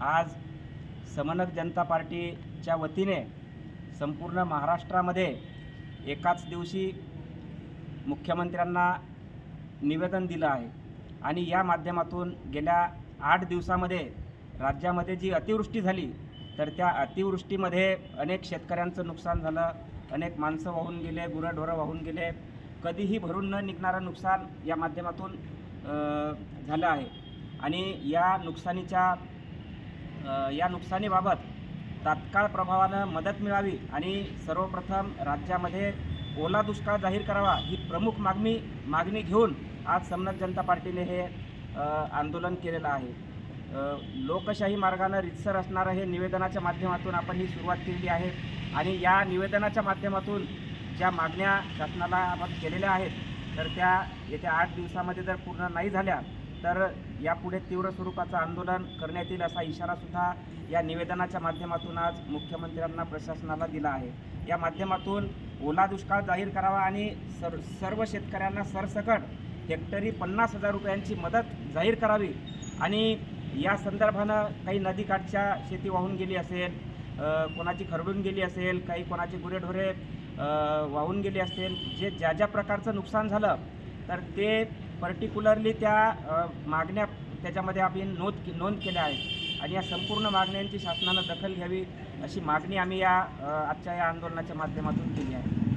आज समनक जनता पार्टीच्या वतीने संपूर्ण महाराष्ट्रामध्ये एकाच दिवशी मुख्यमंत्र्यांना निवेदन दिलं आहे. आणि या माध्यमातून गेल्या आठ दिवसामध्ये राज्यामध्ये जी अतिवृष्टी झाली तर त्या अतिवृष्टीमध्ये अनेक शेतकऱ्यांचं नुकसान झालं अनेक माणसं वाहून गेले गुरंढोरं वाहून गेले. कधीही भरून न निघणारं नुकसान या माध्यमातून झालं आहे. आणि या नुकसानीच्या या नुकसानीबाबत तात्काळ प्रभावानं मदत मिळावी आणि सर्वप्रथम राज्यामध्ये ओला दुष्काळ जाहीर करावा ही प्रमुख मागणी मागणी घेऊन आज समनक जनता पार्टीने हे आंदोलन केलेलं आहे. लोकशाही मार्गानं रितसर असणारं हे निवेदनाच्या माध्यमातून आपण ही सुरुवात केलेली आहे आणि या निवेदनाच्या माध्यमातून ज्या मागण्या शासनाला आपण केलेल्या आहेत तर त्या येत्या आठ दिवसामध्ये जर पूर्ण नाही झाल्या तर यापुढे तीव्र स्वरूपाचं आंदोलन करण्यात येईल असा इशारासुद्धा या निवेदनाच्या माध्यमातून आज मुख्यमंत्र्यांना प्रशासनाला दिला आहे. या माध्यमातून ओला दुष्काळ जाहीर करावा आणि सर सर्व शेतकऱ्यांना सरसकट हेक्टरी पन्नास हजार रुपयांची मदत जाहीर करावी आणि या संदर्भानं काही नदीकाठच्या शेती वाहून गेली असेल कोणाची खरडून गेली असेल काही कोणाची गुरेढोरे वाहून गेली असेल जे ज्या ज्या प्रकारचं नुकसान झालं तर ते पर्टिक्युलरली त्या मागण्या त्याच्यामध्ये आम्ही नोंद नोंद केल्या आहेत. आणि या संपूर्ण मागण्यांची शासनानं दखल घ्यावी अशी मागणी आम्ही या आजच्या या आंदोलनाच्या माध्यमातून केली आहे.